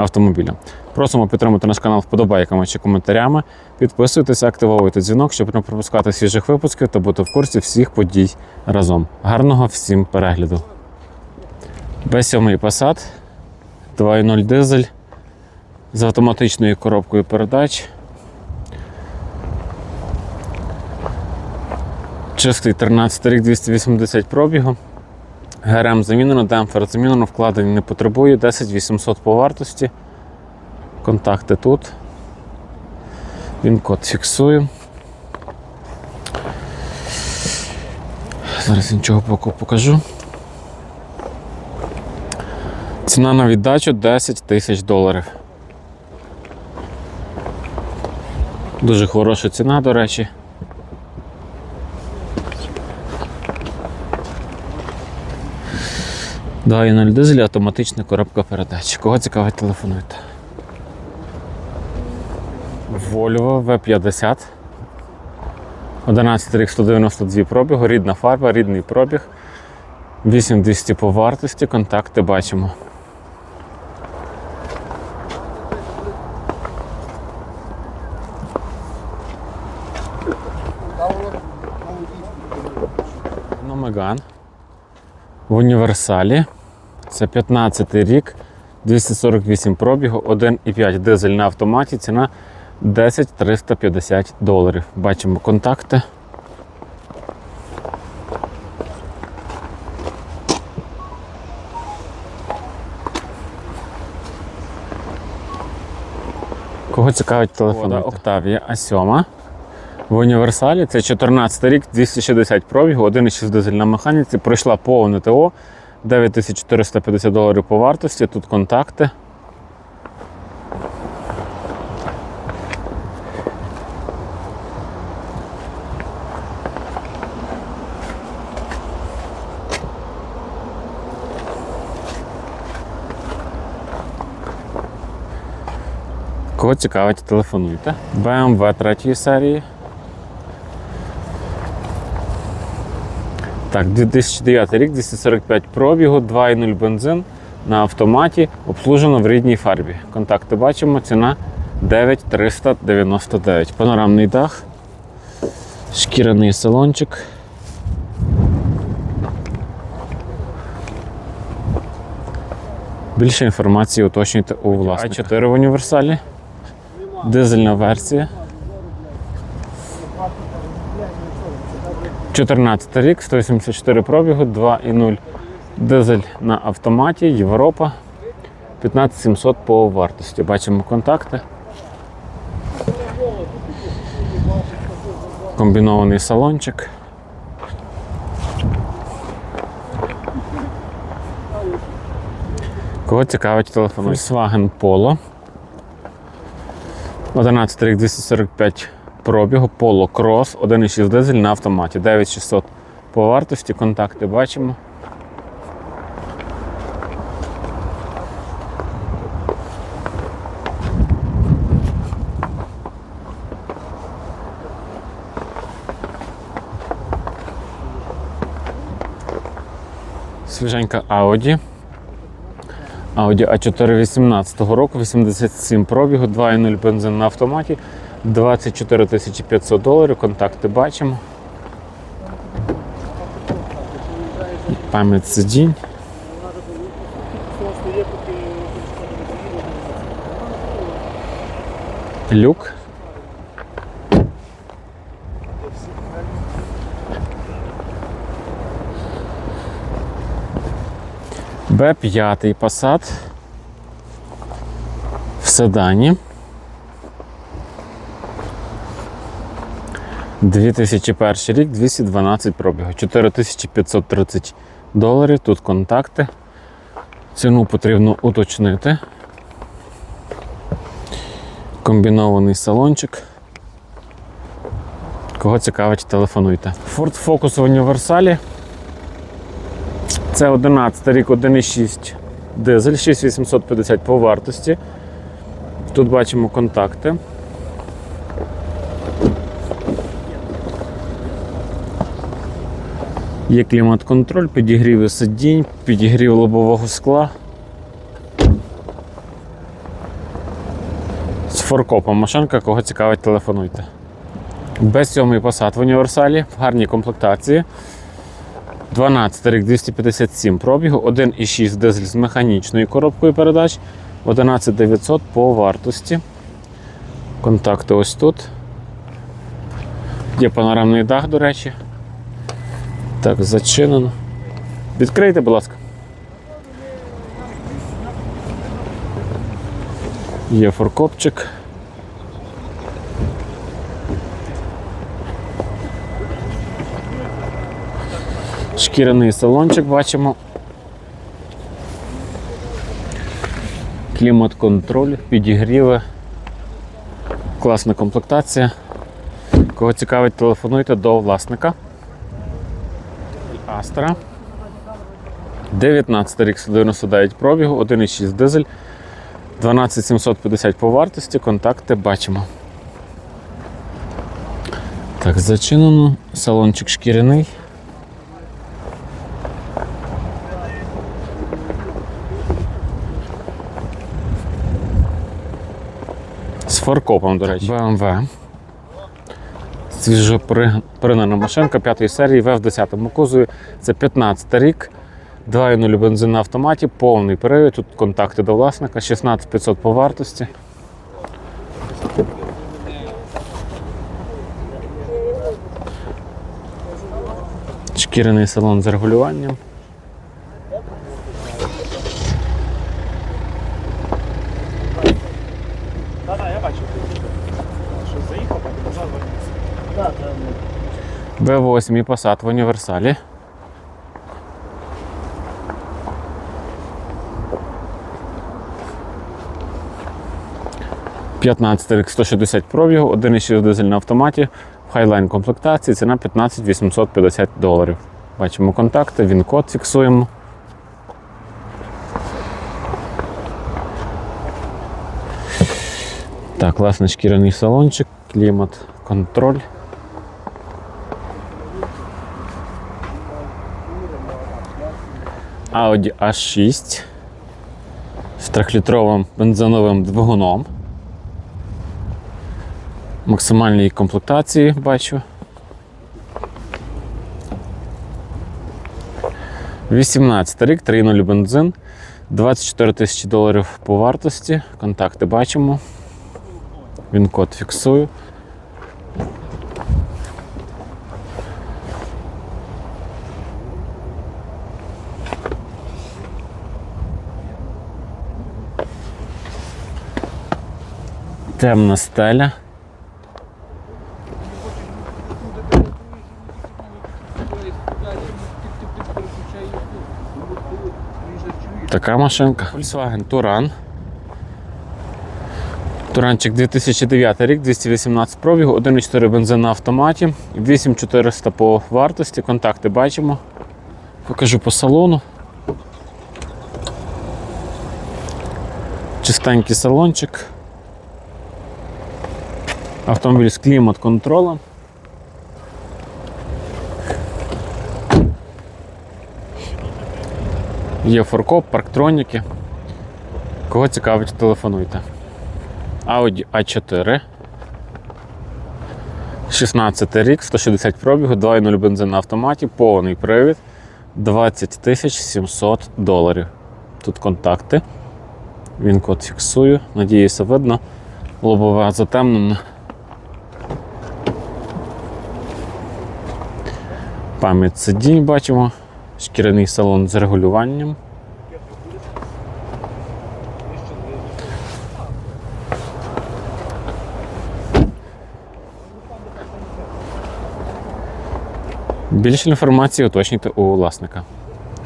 автомобіля. Просимо підтримати наш канал вподобайками чи коментарями. Підписуйтесь, активовуйте дзвінок, щоб не пропускати свіжих випусків та бути в курсі всіх подій разом. Гарного всім перегляду! Б7 Passat 2.0 дизель з автоматичною коробкою передач. Чистий 13 рік 280 пробігу. ГРМ замінено, демпфер замінено, вкладень не потребує, 10 800 по вартості. Контакти тут. Він код фіксую. Зараз іншого боку покажу. Ціна на віддачу 10 тисяч доларів. Дуже хороша ціна, до речі. Да, і 0 дизель, автоматична коробка передач. Кого цікавить, телефонуйте. Volvo V50. 11 рік 192 пробігу, рідна фарба, рідний пробіг. 8200 по вартості, контакти бачимо. Номеган в універсалі. Це 15 рік, 248 пробігу, 1,5 дизель на автоматі, ціна 10 350 доларів. Бачимо контакти. Кого цікавить телефон? Octavia A7. В універсалі це 14 рік, 260 пробігу, 1,6 дизель на механіці. Пройшла повне ТО, 9450 доларів по вартості. Тут контакти. Кого цікавить, телефонуйте. BMW 3 серії. Так, 2009 рік, 245 пробігу, 2,0 бензин на автоматі, обслужено в рідній фарбі. Контакти бачимо, ціна 9399. Панорамний дах, шкіряний салончик. Більше інформації уточнюйте у власника. А4 в універсалі. Дизельна версія. 14 рік, 184 пробігу, 2,0 дизель на автоматі, Європа. 15700 по вартості. Бачимо контакти. Комбінований салончик. Кого цікавить телефон? Volkswagen Polo. 11 рік 245 пробігу, Polo Cross, 1,6 дизель на автоматі, 9600 по вартості, контакти бачимо. Свіженька Audi. Audi A4 18 року, 87 пробігу, 2,0 бензин на автоматі, 24 500 доларів. Контакти бачимо. Пам'ять сидінь. Люк. Б5 Passat в седані. 2001 рік, 212 пробігу, 4530 доларів. Тут контакти. Ціну потрібно уточнити. Комбінований салончик. Кого цікавить, телефонуйте. Ford Focus в універсалі. Це 11 рік, 1,6 дизель, 6850 по вартості. Тут бачимо контакти. Є клімат-контроль, підігрів сидінь, підігрів лобового скла. З форкопом машинка, кого цікавить, телефонуйте. Без сьомий посад в універсалі, в гарній комплектації. 12 рік 257 пробігу, 1,6 дизель з механічною коробкою передач, 11900 по вартості. Контакти ось тут. Є панорамний дах, до речі. Так, зачинено. Відкрийте, будь ласка. Є форкопчик. Шкіряний салончик бачимо. Клімат-контроль, підігріви. Класна комплектація. Кого цікавить, телефонуйте до власника. Астра. 19 рік 199 пробігу, 1,6 дизель, 12750 по вартості, контакти бачимо. Так, зачинено, салончик шкіряний. З форкопом, до речі. BMW. Свіжо пригнана машинка 5 серії в 10 кузові. Це 15 рік. 2.0 бензин на автоматі, повний перевід, Тут контакти до власника, 16500 по вартості. Шкіряний салон з регулюванням. Так, так, я бачив. Що заїхав, так назад вернувся. B8 Passat в універсалі. Рік 160 пробігу, 1,6 дизель на автоматі, в хайлайн комплектації, ціна 15 850 доларів. Бачимо контакти, він код фіксуємо. Так, класний шкіряний салончик, клімат, контроль. Audi A6 з 3-літровим бензиновим двигуном. Максимальній комплектації бачу. 18 рік, 3.0 бензин, 24 тисячі доларів по вартості. Контакти бачимо. Він код фіксую. Темна стеля. Така машинка. Volkswagen Туран. Туранчик 2009 рік, 218 пробігу, 1,4 бензин на автоматі, 8400 по вартості, контакти бачимо. Покажу по салону. Чистенький салончик. Автомобіль з клімат-контролем. Є форкоп, парктроніки. Кого цікавить, телефонуйте. Audi A4. 16 рік, 160 пробігу, 2.0 бензин на автоматі, повний привід, 20 700 доларів. Тут контакти. Він код фіксую, надіюся, видно. Лобове затемнено. Пам'ять сидінь бачимо, шкіряний салон з регулюванням. Більше інформації уточнюйте у власника.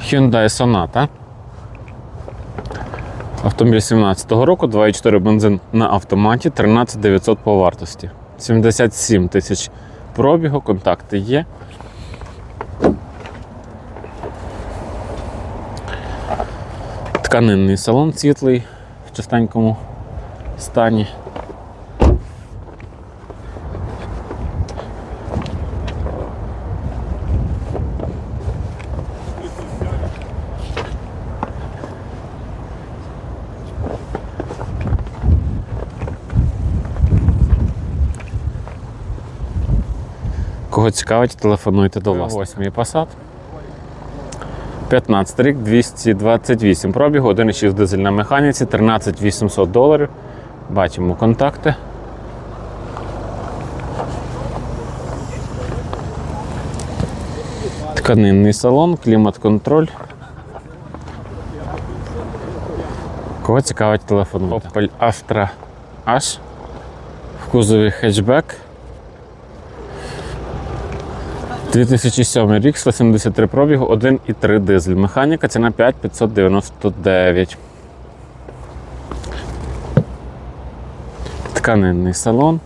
Hyundai Sonata. Автомобіль 17-го року, 2,4 бензин на автоматі, 13 900 по вартості. 77 тисяч пробігу, контакти є. Тканинний салон світлий в чистенькому стані. Кого цікавить, телефонуйте до вас. Восьмий Passat. 15 рік, 228 пробігу, 1,6 дизель на механіці, 13 800 доларів. Бачимо контакти. Тканинний салон, клімат-контроль. Кого цікавить телефонуйте. Opel Astra H в кузові хетчбек. 2007 рік, 173 пробігу, 1,3 дизель. Механіка, ціна 5599. Тканинний салон.